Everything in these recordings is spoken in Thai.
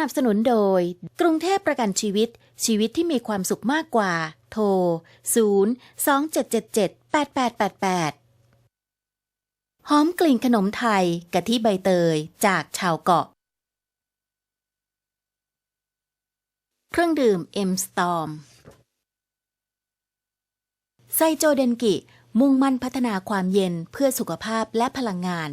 นับสนุนโดย กรุงเทพประกันชีวิต ชีวิตที่มีความสุขมากกว่า โทร 0 2 7 7 7 8 8 8 8 หอมกลิ่นขนมไทยกะทิใบเตยจากชาวเกาะ เครื่องดื่ม M Storm ไซโจเดนกิ มุ่งมั่นพัฒนาความเย็นเพื่อสุขภาพและพลังงาน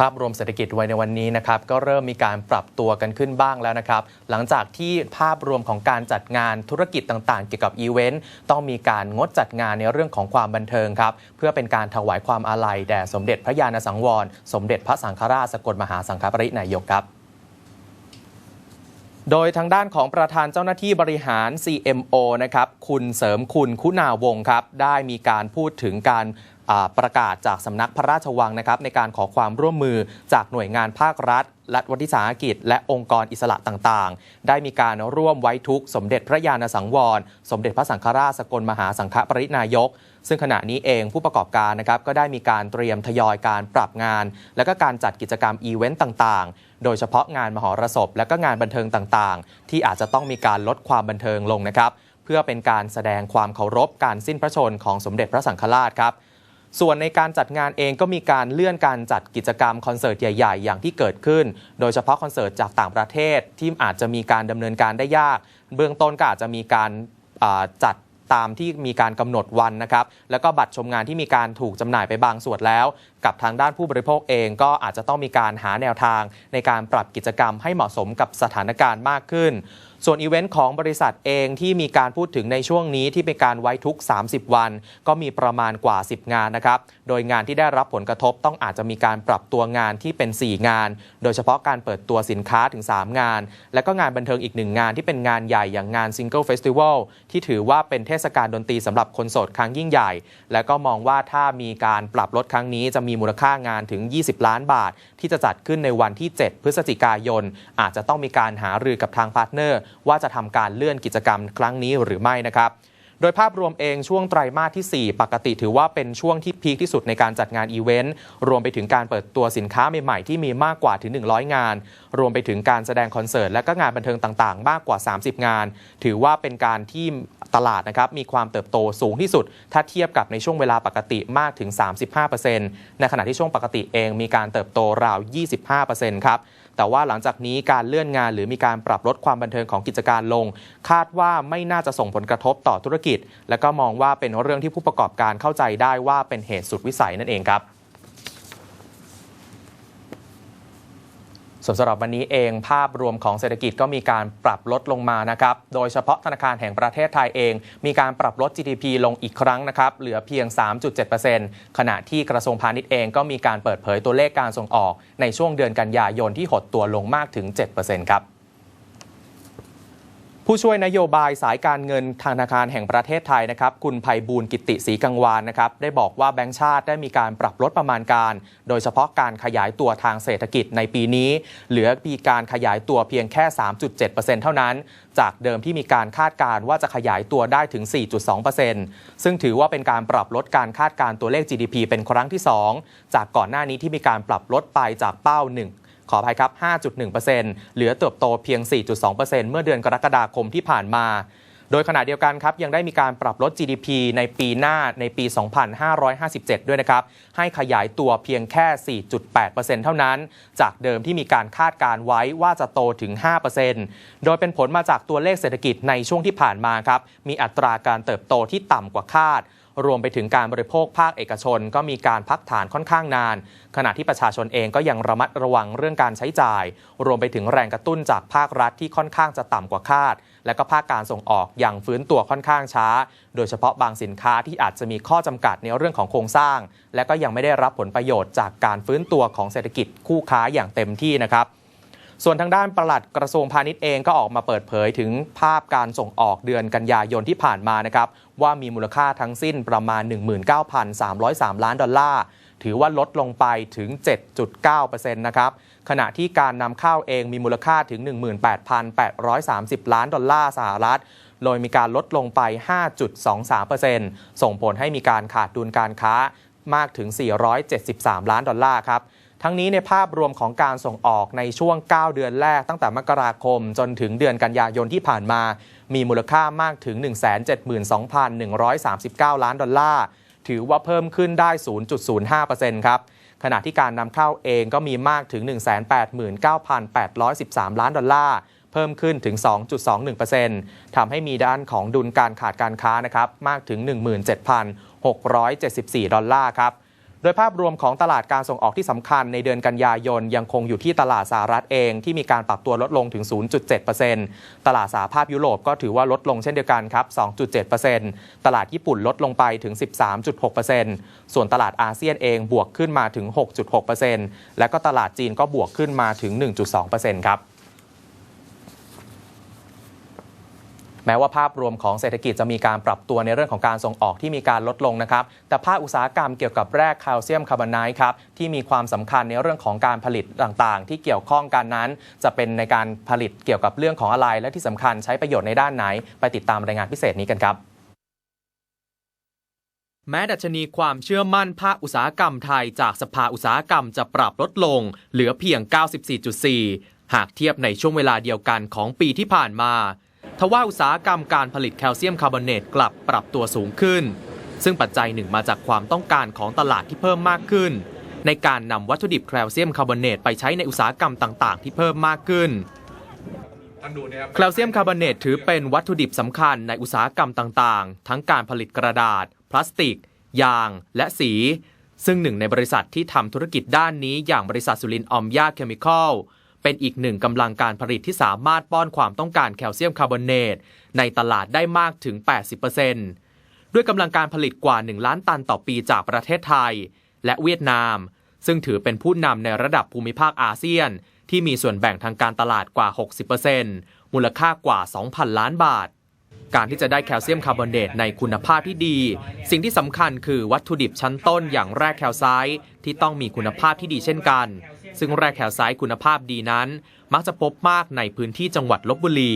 ภาพรวมเศรษฐกิจไว้ในวันนี้นะครับก็เริ่มมีการปรับตัวกันขึ้นบ้างแล้วนะครับ หลังจากที่ภาพรวมของการจัดงานธุรกิจต่างๆ เกี่ยวกับอีเวนต์ต้องมีการงดจัดงานในเรื่องของความบันเทิงครับเพื่อเป็นการถวายความอาลัยแด่สมเด็จพระญาณสังวร สมเด็จพระสังฆราชสกลมหาสังฆปรินายกครับโดยทางด้านของประธานเจ้าหน้าที่บริหาร CMO นะครับ คุณเสริมคุณคุณาวงครับ ได้มีการพูดถึงการ ประกาศจากสำนักพระราชวังนะครับในการขอความร่วมมือจากหน่วยงานภาครัฐ รัฐวิสาหกิจ และองค์กรอิสระต่างๆ ได้มีการร่วมไว้ทุกขสมเด็จพระญาณสังวร สมเด็จพระสังฆราชสกลมหาสังฆปรินายก ซึ่งขณะนี้เองผู้ประกอบการนะครับก็ได้มีการเตรียมทยอยการปรับงาน และก็การจัดกิจกรรมอีเวนต์ต่างๆ โดยเฉพาะงานมหรสพ และก็งานบันเทิงต่างๆ ที่อาจจะต้องมีการลดความบันเทิงลงนะครับเพื่อเป็นการแสดงความเคารพการสิ้นพระชนของสมเด็จพระสังฆราชครับ ส่วนในการจัดงานเองก็มีการเลื่อนการจัดกิจกรรมคอนเสิร์ตใหญ่ๆ อย่างที่เกิดขึ้น โดยเฉพาะคอนเสิร์ตจากต่างประเทศที่อาจจะมีการดำเนินการได้ยาก เบื้องต้นก็อาจจะมีการจัดตามที่มีการกำหนดวันนะครับ แล้วก็บัตรชมงานที่มีการถูกจำหน่ายไปบางส่วนแล้ว กับทางด้านผู้บริโภคเองก็อาจจะต้องมีการหาแนวทางในการปรับกิจกรรมให้เหมาะสมกับสถานการณ์มากขึ้น ส่วนอีเวนต์ของบริษัทเองที่มีการพูดถึงในช่วงนี้ที่เป็นการไว้ทุก 30 วัน ก็มีประมาณกว่า 10 งานนะครับ โดยงานที่ได้รับผลกระทบต้องอาจจะมีการปรับตัวงานที่เป็น 4 งาน โดยเฉพาะการเปิดตัวสินค้าถึง 3 งาน และก็งานบันเทิงอีกหนึ่งงานที่เป็นงานใหญ่อย่างงาน Single Festival ที่ถือว่าเป็นเทศกาลดนตรีสำหรับคนโสดครั้งยิ่งใหญ่ และก็มองว่าถ้ามีการปรับลดครั้งนี้จะมีมูลค่างานถึง 20 ล้านบาท ที่จะจัดขึ้นในวันที่ 7 พฤศจิกายน อาจจะต้องมีการหารือกับทางพาร์ทเนอร์ว่าจะทำการเลื่อนกิจกรรมครั้งนี้หรือไม่นะครับโดยภาพรวมเองช่วงไตรมาสที่ 4 ปกติถือว่าเป็นช่วงที่พีคที่สุดในการจัดงานอีเวนต์รวมไปถึงการเปิดตัวสินค้าใหม่ๆ ที่มีมากกว่าถึง 100 งาน รวมไปถึงการแสดงคอนเสิร์ตและก็งานบันเทิงต่างๆ มากกว่า 30 งาน ถือว่าเป็นการที่ตลาดนะครับมีความเติบโตสูงที่สุด ถ้าเทียบกับในช่วงเวลาปกติมากถึง 35%ในขณะที่ช่วงปกติเองมีการเติบโตราว 25%ครับ แต่ว่าหลังจากนี้การเลื่อนงานหรือมีการปรับลดความบันเทิงของกิจการลง คาดว่าไม่น่าจะส่งผลกระทบต่อธุรกิจ และก็มองว่าเป็นเรื่องที่ผู้ประกอบการเข้าใจได้ว่าเป็นเหตุสุดวิสัยนั่นเองครับ ส่วนสำหรับวันนี้เองภาพรวมของเศรษฐกิจก็มีการปรับลดลงมานะครับ โดยเฉพาะธนาคารแห่งประเทศไทยเอง มีการปรับลด GDP ลงอีกครั้งนะครับ เหลือเพียง 3.7%ขณะที่กระทรวงพาณิชย์เองก็มีการเปิดเผยตัวเลขการส่งออก ในช่วงเดือนกันยายนที่หดตัวลงมากถึง 7%ครับ ผู้ช่วยนโยบายสายการเงินธนาคารแห่งประเทศไทยนะครับ คุณภัยบูลย์กิติศรีกังวานนะครับ ได้บอกว่าแบงก์ชาติได้มีการปรับลดประมาณการ โดยเฉพาะการขยายตัวทางเศรษฐกิจในปีนี้ เหลือมีการขยายตัวเพียงแค่ 3.7%เท่านั้น จากเดิมที่มีการคาดการณ์ว่าจะขยายตัวได้ถึง 4.2%ซึ่งถือว่าเป็นการปรับลดการคาดการณ์ตัวเลข GDP เป็นครั้งที่ 2 จากก่อนหน้านี้ที่มีการปรับลดไปจากเป้า 1 ขออภัยครับ 5.1%เหลือเติบโตเพียง 4.2%เมื่อเดือนกรกฎาคมที่ผ่านมา โดยขณะเดียวกันครับยังได้มีการปรับลด GDP ในปีหน้าในปี 2557 ด้วยนะครับ ให้ขยายตัวเพียงแค่ 4.8%เท่านั้น จากเดิมที่มีการคาดการไว้ว่าจะโตถึง 5%โดยเป็นผลมาจากตัวเลขเศรษฐกิจในช่วงที่ผ่านมาครับ มีอัตราการเติบโตที่ต่ำกว่าคาด รวมไปถึงการบริโภคภาคเอกชน ก็มีการพักฐานค่อนข้างนาน ขณะที่ประชาชนเองก็ยังระมัดระวังเรื่องการใช้จ่าย รวมไปถึงแรงกระตุ้นจากภาครัฐที่ค่อนข้างจะต่ำกว่าคาด และก็ภาคการส่งออกอยังฟื้นตัวค่อนข้างช้า โดยเฉพาะบางสินค้าที่อาจจะมีข้อจำกัดในเรื่องของโครงสร้าง และก็ยังไม่ได้รับผลประโยชน์จากการฟื้นตัวของเศรษฐกิจคู่ค้าอย่างเต็มที่นะครับ ส่วนทางด้านปลัดกระทรวงพาณิชย์เองก็ออกมาเปิดเผยถึงภาพการส่งออกเดือนกันยายนที่ผ่านมานะครับว่ามีมูลค่าทั้งสิ้นประมาณ 19,303 ล้านดอลลาร์ถือว่าลดลงไปถึง 7.9%นะครับ ขณะที่การนำเข้าเองมีมูลค่าถึง 18,830 ล้านดอลลาร์สหรัฐ โดยมีการลดลงไป 5.23%ส่งผลให้มีการขาดดุลการค้ามากถึง 473 ล้านดอลลาร์ครับ ทั้งนี้ในภาพรวมของการส่งออกในช่วง 9 เดือนแรกตั้งแต่มกราคมจนถึงเดือนกันยายนที่ผ่านมา มีมูลค่ามากถึง 172,139 ล้านดอลลาร์ ถือว่าเพิ่มขึ้นได้ 0.05%ครับ ขณะที่การนำเข้าเองก็มีมากถึง 189,813 ล้านดอลลาร์เพิ่มขึ้นถึง 2.21%ทำให้มีด้านของดุลการขาดการค้านะครับ มากถึง 17,674 ดอลลาร์ครับ โดยภาพรวมของตลาดการส่งออกที่สำคัญในเดือนกันยายนยังคงอยู่ที่ตลาดสหรัฐเองที่มีการปรับตัวลดลงถึง 0.7%ตลาดสหภาพยุโรปก็ถือว่าลดลงเช่นเดียวกันครับ 2.7%ตลาดญี่ปุ่นลดลงไปถึง 13.6%ส่วนตลาดอาเซียนเองบวกขึ้นมาถึง 6.6%และก็ตลาดจีนก็บวกขึ้นมาถึง 1.2%ครับ แม้ว่าภาพรวมของเศรษฐกิจจะมีการปรับตัวในเรื่องของการส่งออกที่มีการลดลงนะครับ แต่ภาคอุตสาหกรรมเกี่ยวกับแร่แคลเซียมคาร์บอนไนท์ครับที่มีความสำคัญในเรื่องของการผลิตต่างๆ ที่เกี่ยวข้องกันนั้น จะเป็นในการผลิตเกี่ยวกับเรื่องของอะไร และที่สำคัญใช้ประโยชน์ในด้านไหน ไปติดตามรายงานพิเศษนี้กันครับแม้ดัชนีความเชื่อมั่นภาคอุตสาหกรรมไทยจากสภาอุตสาหกรรมจะปรับลดลง เหลือเพียง 94.4 หากเทียบในช่วงเวลาเดียวกันของปีที่ผ่านมา ทว่าอุตสาหกรรมการผลิตแคลเซียมคาร์บอเนตกลับปรับตัวสูงขึ้น ซึ่งปัจจัยหนึ่งมาจากความต้องการของตลาดที่เพิ่มมากขึ้น ในการนำวัตถุดิบแคลเซียมคาร์บอเนตไปใช้ในอุตสาหกรรมต่าง ๆ ที่เพิ่มมากขึ้นแคลเซียมคาร์บอเนตถือเป็นวัตถุดิบสำคัญในอุตสาหกรรมต่างๆ ทั้งการผลิตกระดาษ พลาสติก ยาง และสี ซึ่งหนึ่งในบริษัทที่ทำธุรกิจด้านนี้อย่างบริษัทสุรินออมยาเคมีคอล เป็นอีกหนึ่งกำลังการผลิตที่สามารถป้อนความต้องการแคลเซียมคาร์บอเนตในตลาดได้มากถึง 80%ด้วยกำลังการผลิตกว่า 1 ล้านตันต่อปีจากประเทศไทย และเวียดนาม ซึ่งถือเป็นผู้นำในระดับภูมิภาคอาเซียน ที่มีส่วนแบ่งทางการตลาดกว่า 60%มูลค่ากว่า 2,000 ล้านบาทการที่จะได้แคลเซียมคาร์บอเนตในคุณภาพที่ดี สิ่งที่สำคัญคือวัตถุดิบชั้นต้นอย่างแร่แคลไซต์ที่ต้องมีคุณภาพที่ดีเช่นกัน ซึ่งแร่แคลไซต์คุณภาพดีนั้น มักจะพบมากในพื้นที่จังหวัดลบบุรี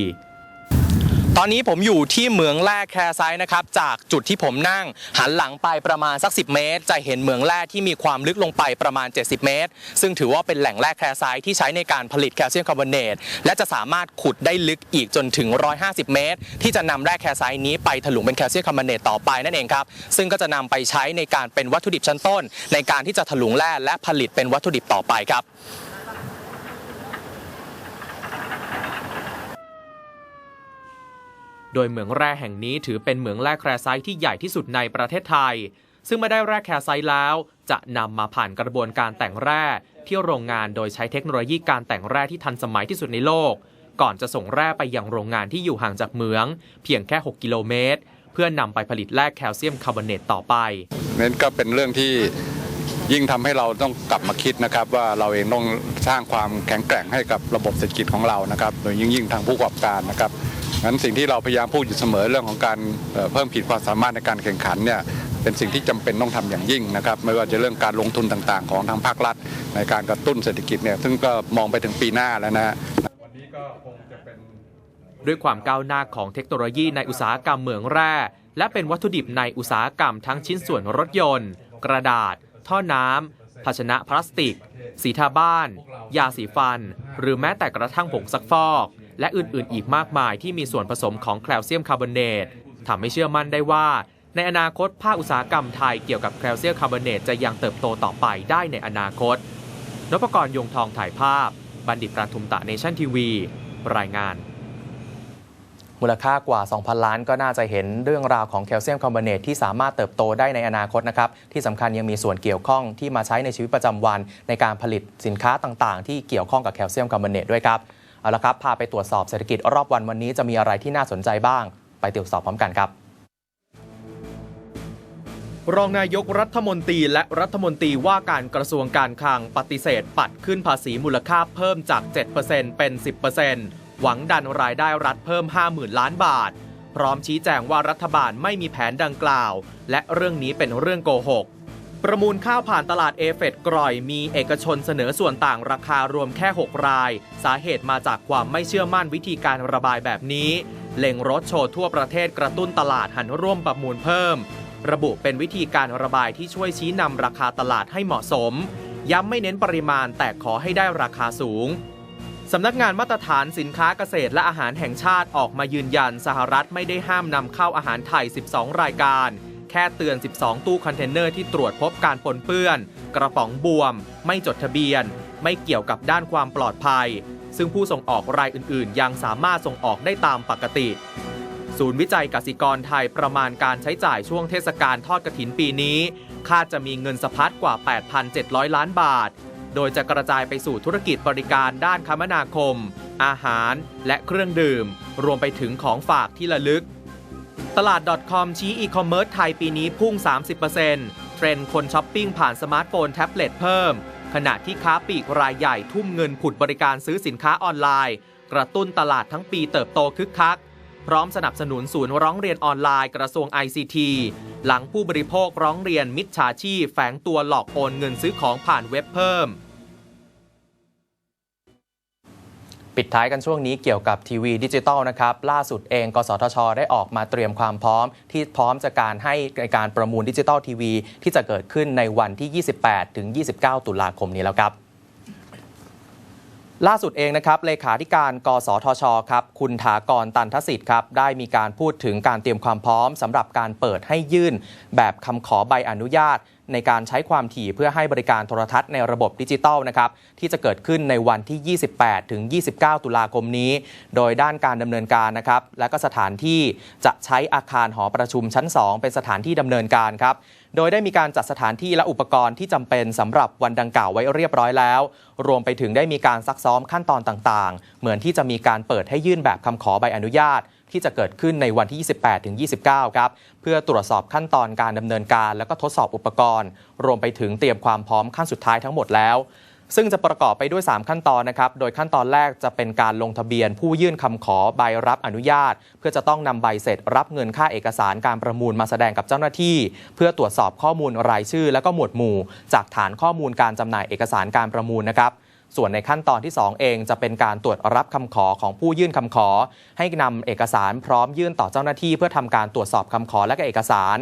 ตอนนี้ผมอยู่ที่เหมืองแร่แคร์ไซต์นะครับจากจุดที่ผมนั่งหันหลังไปประมาณสัก 10 เมตร จะเห็นเหมืองแร่ที่มีความลึกลงไปประมาณ 70 เมตร ซึ่งถือว่าเป็นแหล่งแร่แคร์ไซต์ที่ใช้ในการผลิตแคลเซียมคาร์บอเนตและจะสามารถขุดได้ลึกอีกจนถึง 150 เมตร ที่จะนำแร่แคร์ไซนี้ไปถลุงเป็นแคลเซียมคาร์บอเนตต่อไปนั่นเองครับซึ่งก็จะนำไปใช้ในการเป็นวัตถุดิบชั้นต้น ในการที่จะถลุงแร่และผลิตเป็นวัตถุดิบต่อไปครับ โดยเหมืองแร่แห่งนี้ถือเป็นเหมืองแร่แคลไซต์ที่ใหญ่ที่สุดในประเทศไทย ซึ่งเมื่อได้แร่แคลไซต์แล้ว จะนำมาผ่านกระบวนการแต่งแร่ที่โรงงานโดยใช้เทคโนโลยีการแต่งแร่ที่ทันสมัยที่สุดในโลก ก่อนจะส่งแร่ไปยังโรงงานที่อยู่ห่างจากเหมือง เพียงแค่ 6 กิโลเมตร เพื่อนำไปผลิตแร่แคลเซียมคาร์บอเนตต่อไปนั้นก็เป็นเรื่องที่ ยิ่งทำให้เราต้องกลับมาคิดนะครับว่าเราเองต้องสร้างความแข็งแกร่งให้กับระบบเศรษฐกิจของเรานะครับโดยยิ่งยิ่งทางผู้ประกอบการนะครับงั้นสิ่งที่เราพยายามพูดอยู่เสมอเรื่องของการเพิ่มขีดความสามารถในการแข่งขันเนี่ยเป็นสิ่งที่จำเป็นต้องทำอย่างยิ่งนะครับไม่ว่าจะเรื่องการลงทุนต่างๆ ของทางภาครัฐ ในการกระตุ้นเศรษฐกิจเนี่ยซึ่งก็มองไปถึงปีหน้าแล้วนะฮะด้วยความก้าวหน้าของเทคโนโลยีในอุตสาหกรรมเหมืองแร่และเป็นวัตถุดิบในอุตสาหกรรมทั้งชิ้นส่วนรถยนต์ กระดาษ ท่อน้ำภาชนะพลาสติก สีทาบ้าน ยาสีฟัน หรือแม้แต่กระทั่งผงซักฟอก และอื่นๆ อีกมากมายที่มีส่วนผสมของแคลเซียมคาร์บอเนตทำให้เชื่อมั่นได้ว่า ในอนาคตภาคอุตสาหกรรมไทยเกี่ยวกับแคลเซียมคาร์บอเนตจะยังเติบโตต่อไปได้ในอนาคตนพกรยงทองถ่ายภาพ บัณฑิตประทุมตะเนชั่นทีวี รายงาน มูลค่ากว่า 2,000 ล้านก็น่าจะเห็นเรื่องราวของแคลเซียมคาร์บอเนตที่สามารถเติบโตได้ในอนาคตนะครับ ที่สำคัญยังมีส่วนเกี่ยวข้องที่มาใช้ในชีวิตประจำวัน ในการผลิตสินค้าต่างๆ ที่เกี่ยวข้องกับแคลเซียมคาร์บอเนตด้วยครับ เอาละครับ พาไปตรวจสอบเศรษฐกิจรอบวันวันนี้จะมีอะไรที่น่าสนใจบ้าง ไปตรวจสอบพร้อมกันครับรองนายกรัฐมนตรีและรัฐมนตรีว่าการกระทรวงการคลังปฏิเสธปัดขึ้นภาษีมูลค่าเพิ่มจาก 7%เป็น 10% หวังดันรายได้รัฐเพิ่ม 50,000 ล้านบาท พร้อมชี้แจงว่ารัฐบาลไม่มีแผนดังกล่าว และเรื่องนี้เป็นเรื่องโกหก ประมูลข้าวผ่านตลาดเอเฟดกร่อย มีเอกชนเสนอส่วนต่างราคารวมแค่ 6 ราย สาเหตุมาจากความไม่เชื่อมั่นวิธีการระบายแบบนี้ เล็งรถโชว์ทั่วประเทศกระตุ้นตลาดหันร่วมประมูลเพิ่ม ระบุเป็นวิธีการระบายที่ช่วยชี้นำราคาตลาดให้เหมาะสม ย้ำไม่เน้นปริมาณแต่ขอให้ได้ราคาสูง สำนักงานมาตรฐานสินค้าเกษตรและอาหารแห่งชาติออกมายืนยันสหรัฐไม่ได้ห้ามนำเข้าอาหารไทย 12 รายการ แค่เตือน 12 ตู้คอนเทนเนอร์ที่ตรวจพบการปนเปื้อน กระป๋องบวม ไม่จดทะเบียน ไม่เกี่ยวกับด้านความปลอดภัย ซึ่งผู้ส่งออกรายอื่น ๆ ยังสามารถส่งออกได้ตามปกติ ศูนย์วิจัยกสิกรไทยประมาณการใช้จ่ายช่วงเทศกาลทอดกระถินปีนี้ คาดจะมีเงินสะพัดกว่า 8,700 ล้านบาท โดยจะกระจายไปสู่ธุรกิจบริการด้านคมนาคม อาหาร และเครื่องดื่ม รวมไปถึงของฝากที่ระลึก ตลาด .com ชี้อีคอมเมิร์ซไทยปีนี้พุ่ง 30%เทรนด์คนช้อปปิ้งผ่านสมาร์ทโฟนแท็บเล็ตเพิ่ม ขณะที่ค้าปลีกรายใหญ่ทุ่มเงินผุดบริการซื้อสินค้าออนไลน์ กระตุ้นตลาดทั้งปีเติบโตคึกคักพร้อมสนับสนุนศูนย์ร้องเรียนออนไลน์กระทรวง ICT หลังผู้บริโภคร้องเรียนมิจฉาชีพแฝงตัวหลอกโอนเงินซื้อของผ่านเว็บเพิ่ม ปิดท้ายกันช่วงนี้เกี่ยวกับทีวีดิจิตอลนะครับ ล่าสุดเอง กสทช ได้ออกมาเตรียมความพร้อม ที่พร้อมจะการให้ในการประมูลดิจิตอลทีวี ที่จะเกิดขึ้นในวันที่ 28 ถึง 29 ตุลาคมนี้แล้วครับ ล่าสุดเองนะครับเลขาธิการ กสทชครับคุณถากรตันทสิทธิ์ครับได้มีการพูดถึงการเตรียมความพร้อมสำหรับการเปิดให้ยื่น แบบคำขอใบอนุญาต ในการใช้ความถี่เพื่อให้บริการโทรทัศน์ในระบบดิจิตอลนะครับที่จะเกิดขึ้นในวันที่ 28 ถึง 29 ตุลาคมนี้ โดยด้านการดำเนินการนะครับและก็สถานที่จะใช้อาคารหอประชุมชั้น 2 เป็นสถานที่ดำเนินการครับ โดยได้มีการจัดสถานที่และอุปกรณ์ที่จำเป็นสำหรับวันดังกล่าวไว้เรียบร้อยแล้ว รวมไปถึงได้มีการซักซ้อมขั้นตอนต่างๆ เหมือนที่จะมีการเปิดให้ยื่นแบบคำขอใบอนุญาตที่จะเกิดขึ้นในวันที่ 28 ถึง 29 ครับ เพื่อตรวจสอบขั้นตอนการดำเนินการ แล้วก็ทดสอบอุปกรณ์ รวมไปถึงเตรียมความพร้อมขั้นสุดท้ายทั้งหมดแล้ว ซึ่งจะประกอบไปด้วย 3 ขั้นตอนนะครับ โดยขั้นตอนแรกจะเป็นการลงทะเบียน ผู้ยื่นคำขอใบรับอนุญาต เพื่อจะต้องนำใบเสร็จรับเงินค่าเอกสารการประมูลมาแสดงกับเจ้าหน้าที่ เพื่อตรวจสอบข้อมูลรายชื่อ และก็หมวดหมู่ จากฐานข้อมูลการจำหน่ายเอกสารการประมูลนะครับ ส่วนในขั้นตอนที่ 2 เองจะเป็นการตรวจรับคำขอของผู้ยื่นคำขอ ให้นำเอกสารพร้อมยื่นต่อเจ้าหน้าที่ เพื่อทำการตรวจสอบคำขอและก็เอกสาร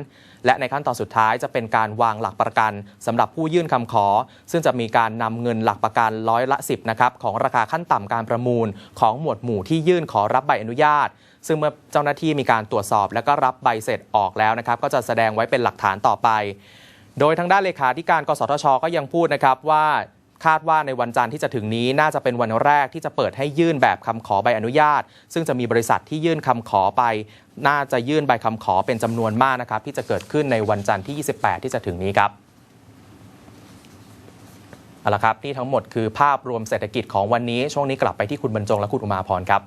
และในขั้นตอนสุดท้ายจะเป็นการวางหลักประกันสำหรับผู้ยื่นคำขอ ซึ่งจะมีการนำเงินหลักประกันร้อยละ 10นะครับของราคาขั้นต่ำการประมูล ของหมวดหมู่ที่ยื่นขอรับใบอนุญาตซึ่งเมื่อเจ้าหน้าที่มีการตรวจสอบและก็รับใบเสร็จออกแล้วนะครับ ก็จะแสดงไว้เป็นหลักฐานต่อไป โดยทางด้านเลขาธิการ กสทช ก็ยังพูดนะครับว่า คาดว่าในวันจันทร์ที่จะถึงนี้น่าจะเป็นวันแรกที่จะเปิดให้ยื่นแบบคำขอใบอนุญาต ซึ่งจะมีบริษัทที่ยื่นคำขอไป น่าจะยื่นใบคำขอเป็นจำนวนมากนะครับที่จะเกิดขึ้นในวันจันทร์ที่ 28 ที่จะถึงนี้ครับเอาละครับนี่ทั้งหมดคือภาพรวมเศรษฐกิจของวันนี้ช่วงนี้กลับไปที่คุณบรรจงและคุณอุมาพรครับ